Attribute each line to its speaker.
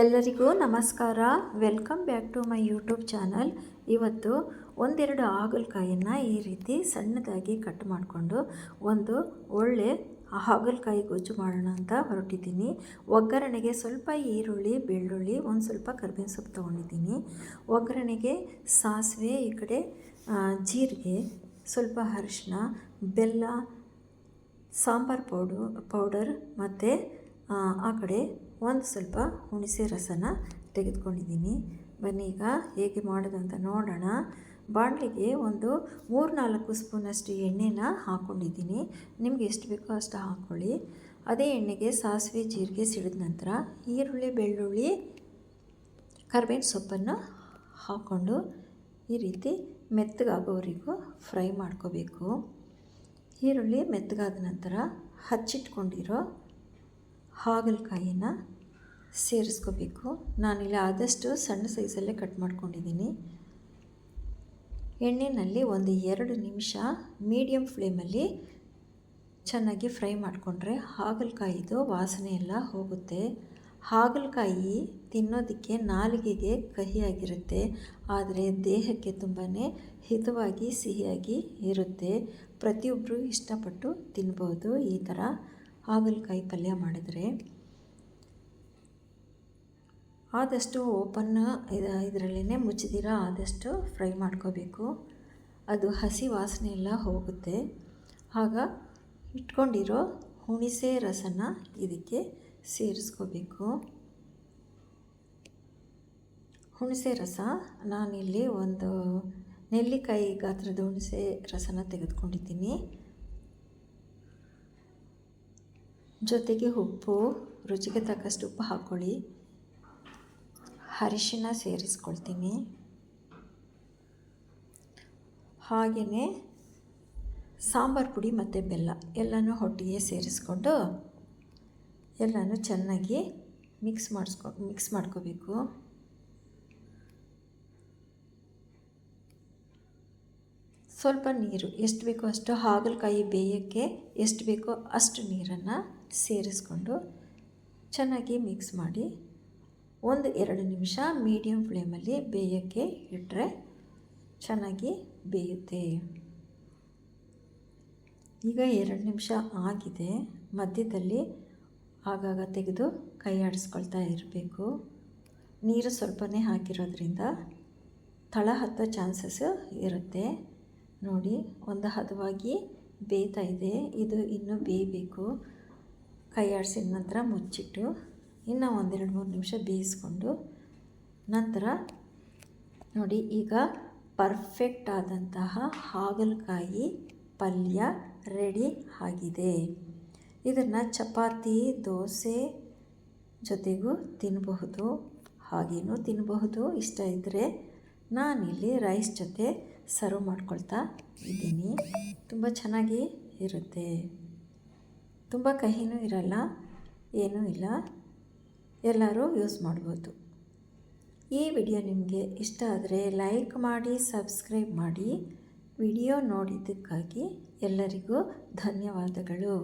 Speaker 1: ಎಲ್ಲರಿಗೂ ನಮಸ್ಕಾರ. Welcome back to my YouTube channel ಇವತ್ತು ಒಂದೆರಡು ಹಾಗಲಕಾಯಿಯನ್ನು ಈ ರೀತಿ ಸಣ್ಣದಾಗಿ ಕಟ್ ಮಾಡಿಕೊಂಡು ಒಂದು ಒಳ್ಳೆ ಹಾಗಲಕಾಯಿ ಗೊಜ್ಜು ಮಾಡೋಣ ಅಂತ ಹೊರಟಿದ್ದೀನಿ. ಒಗ್ಗರಣೆಗೆ ಸ್ವಲ್ಪ ಈರುಳ್ಳಿ, ಬೆಳ್ಳುಳ್ಳಿ, ಒಂದು ಸ್ವಲ್ಪ ಕರ್ಬೇವಿನ ಸೊಪ್ಪು ತೊಗೊಂಡಿದ್ದೀನಿ. ಒಗ್ಗರಣೆಗೆ ಸಾಸಿವೆ, ಈ ಕಡೆ ಜೀರಿಗೆ, ಸ್ವಲ್ಪ ಅರಿಶಿನ ಬೆಲ್ಲ, ಸಾಂಬಾರು ಪೌಡು, ಪೌಡರ್ ಮತ್ತು ಆ ಕಡೆ ಒಂದು ಸ್ವಲ್ಪ ಹುಣಸೆ ರಸನ ತೆಗೆದುಕೊಂಡಿದ್ದೀನಿ. ಬನ್ನಿ ಈಗ ಹೇಗೆ ಮಾಡೋದು ಅಂತ ನೋಡೋಣ. ಬಾಣಲಿಗೆ ಒಂದು ಮೂರು ನಾಲ್ಕು ಸ್ಪೂನಷ್ಟು ಎಣ್ಣೆನ ಹಾಕ್ಕೊಂಡಿದ್ದೀನಿ ನಿಮಗೆ ಎಷ್ಟು ಬೇಕೋ ಅಷ್ಟು ಹಾಕ್ಕೊಳ್ಳಿ ಅದೇ ಎಣ್ಣೆಗೆ ಸಾಸಿವೆ, ಜೀರಿಗೆ ಸಿಡಿದ ನಂತರ ಈರುಳ್ಳಿ, ಬೆಳ್ಳುಳ್ಳಿ, ಕರ್ಬೇವಿನ ಸೊಪ್ಪನ್ನು ಹಾಕ್ಕೊಂಡು ಈ ರೀತಿ ಮೆತ್ತಗಾಗೋವರೆಗೂ ಫ್ರೈ ಮಾಡ್ಕೋಬೇಕು. ಈರುಳ್ಳಿ ಮೆತ್ತಗಾದ ನಂತರ ಹಚ್ಚಿಟ್ಕೊಂಡಿರೋ ಹಾಗಲಕಾಯಿನ ಸೇರಿಸ್ಕೋಬೇಕು. ನಾನಿಲ್ಲಿ ಆದಷ್ಟು ಸಣ್ಣ ಸೈಜಲ್ಲೇ ಕಟ್ ಮಾಡ್ಕೊಂಡಿದ್ದೀನಿ. ಎಣ್ಣೆಯಲ್ಲಿ ಒಂದು ಎರಡು ನಿಮಿಷ ಮೀಡಿಯಮ್ ಫ್ಲೇಮಲ್ಲಿ ಚೆನ್ನಾಗಿ ಫ್ರೈ ಮಾಡಿಕೊಂಡ್ರೆ ಹಾಗಲಕಾಯಿದು ವಾಸನೆ ಎಲ್ಲ ಹೋಗುತ್ತೆ. ಹಾಗಲಕಾಯಿ ತಿನ್ನೋದಕ್ಕೆ ನಾಲಿಗೆಗೆ ಕಹಿಯಾಗಿರುತ್ತೆ, ಆದರೆ ದೇಹಕ್ಕೆ ತುಂಬಾ ಹಿತವಾಗಿ ಸಿಹಿಯಾಗಿ ಇರುತ್ತೆ. ಪ್ರತಿಯೊಬ್ಬರೂ ಇಷ್ಟಪಟ್ಟು ತಿನ್ಬೋದು ಈ ಥರ ಹಾಗಲಕಾಯಿ ಪಲ್ಯ ಮಾಡಿದರೆ ಆದಷ್ಟು ಓಪನ್ ಇದರಲ್ಲೇ ಮುಚ್ಚಿದಿರ ಆದಷ್ಟು ಫ್ರೈ ಮಾಡ್ಕೋಬೇಕು. ಅದು ಹಸಿ ವಾಸನೆ ಎಲ್ಲ ಹೋಗುತ್ತೆ. ಆಗ ಇಟ್ಕೊಂಡಿರೋ ಹುಣಿಸೆ ರಸನ ಇದಕ್ಕೆ ಸೇರಿಸ್ಕೋಬೇಕು. ಹುಣಸೆ ರಸ, ನಾನಿಲ್ಲಿ ಒಂದು ನೆಲ್ಲಿಕಾಯಿ ಗಾತ್ರದ ಹುಣಸೆ ರಸನ ತೆಗೆದುಕೊಂಡಿದ್ದೀನಿ. ಜೊತೆಗೆ ಉಪ್ಪು, ರುಚಿಗೆ ತಕ್ಕಷ್ಟು ಉಪ್ಪು ಹಾಕ್ಕೊಳ್ಳಿ. ಅರಿಶಿನ ಸೇರಿಸ್ಕೊಳ್ತೀನಿ. ಹಾಗೆಯೇ ಸಾಂಬಾರು ಪುಡಿ ಮತ್ತು ಬೆಲ್ಲ ಎಲ್ಲನೂ ಹೊಟ್ಟಿಗೆ ಸೇರಿಸ್ಕೊಂಡು ಎಲ್ಲನೂ ಚೆನ್ನಾಗಿ ಮಿಕ್ಸ್ ಮಾಡಿಸ್ಕೊ, ಮಿಕ್ಸ್ ಮಾಡ್ಕೋಬೇಕು. ಸ್ವಲ್ಪ ನೀರು, ಎಷ್ಟು ಬೇಕೋ ಅಷ್ಟು ಹಾಗಲಕಾಯಿ ಬೇಯೋಕ್ಕೆ ಎಷ್ಟು ಬೇಕೋ ಅಷ್ಟು ನೀರನ್ನು ಸೇರಿಸ್ಕೊಂಡು ಚೆನ್ನಾಗಿ ಮಿಕ್ಸ್ ಮಾಡಿ ಒಂದು ಎರಡು ನಿಮಿಷ ಮೀಡಿಯಮ್ ಫ್ಲೇಮಲ್ಲಿ ಬೇಯೋಕ್ಕೆ ಇಟ್ಟರೆ ಚೆನ್ನಾಗಿ ಬೇಯುತ್ತೆ. ಈಗ ಎರಡು ನಿಮಿಷ ಆಗಿದೆ. ಮಧ್ಯದಲ್ಲಿ ಆಗಾಗ ತೆಗೆದು ಕೈ ಆಡಿಸ್ಕೊಳ್ತಾ ಇರಬೇಕು. ನೀರು ಸ್ವಲ್ಪನೇ ಹಾಕಿರೋದ್ರಿಂದ ತಳ ಹತ್ತೋ ಚಾನ್ಸಸ್ ಇರುತ್ತೆ. ನೋಡಿ ಒಂದು ಹದವಾಗಿ ಬೇಯ್ತಾ ಇದೆ. ಇದು ಇನ್ನೂ ಬೇಯಬೇಕು. ಕೈ ನಂತರ ಮುಚ್ಚಿಟ್ಟು ಇನ್ನು ಒಂದೆರಡು ಮೂರು ನಿಮಿಷ ಬೇಯಿಸ್ಕೊಂಡು ನಂತರ ನೋಡಿ ಈಗ ಪರ್ಫೆಕ್ಟ್ ಆದಂತಹ ಹಾಗಲಕಾಯಿ ಪಲ್ಯ ರೆಡಿ ಆಗಿದೆ. ಇದನ್ನು ಚಪಾತಿ, ದೋಸೆ ಜೊತೆಗೂ ತಿನ್ನಬಹುದು ಹಾಗೇನೂ ತಿನ್ನಬಹುದು ಇಷ್ಟ ಇದ್ದರೆ ನಾನಿಲ್ಲಿ ರೈಸ್ ಜೊತೆ ಸರ್ವ್ ಮಾಡ್ಕೊಳ್ತಾ ಇದ್ದೀನಿ. ತುಂಬ ಚೆನ್ನಾಗಿ ಇರುತ್ತೆ. ತುಂಬ ಕಹಿನೂ ಇರಲ್ಲ, ಏನೂ ಇಲ್ಲ. ಎಲ್ಲರೂ ಯೂಸ್ ಮಾಡ್ಬೋದು. ಈ ವಿಡಿಯೋ ನಿಮಗೆ ಇಷ್ಟ ಆದರೆ ಲೈಕ್ ಮಾಡಿ, ಸಬ್ಸ್ಕ್ರೈಬ್ ಮಾಡಿ. ವಿಡಿಯೋ ನೋಡಿದ್ದಕ್ಕಾಗಿ ಎಲ್ಲರಿಗೂ ಧನ್ಯವಾದಗಳು.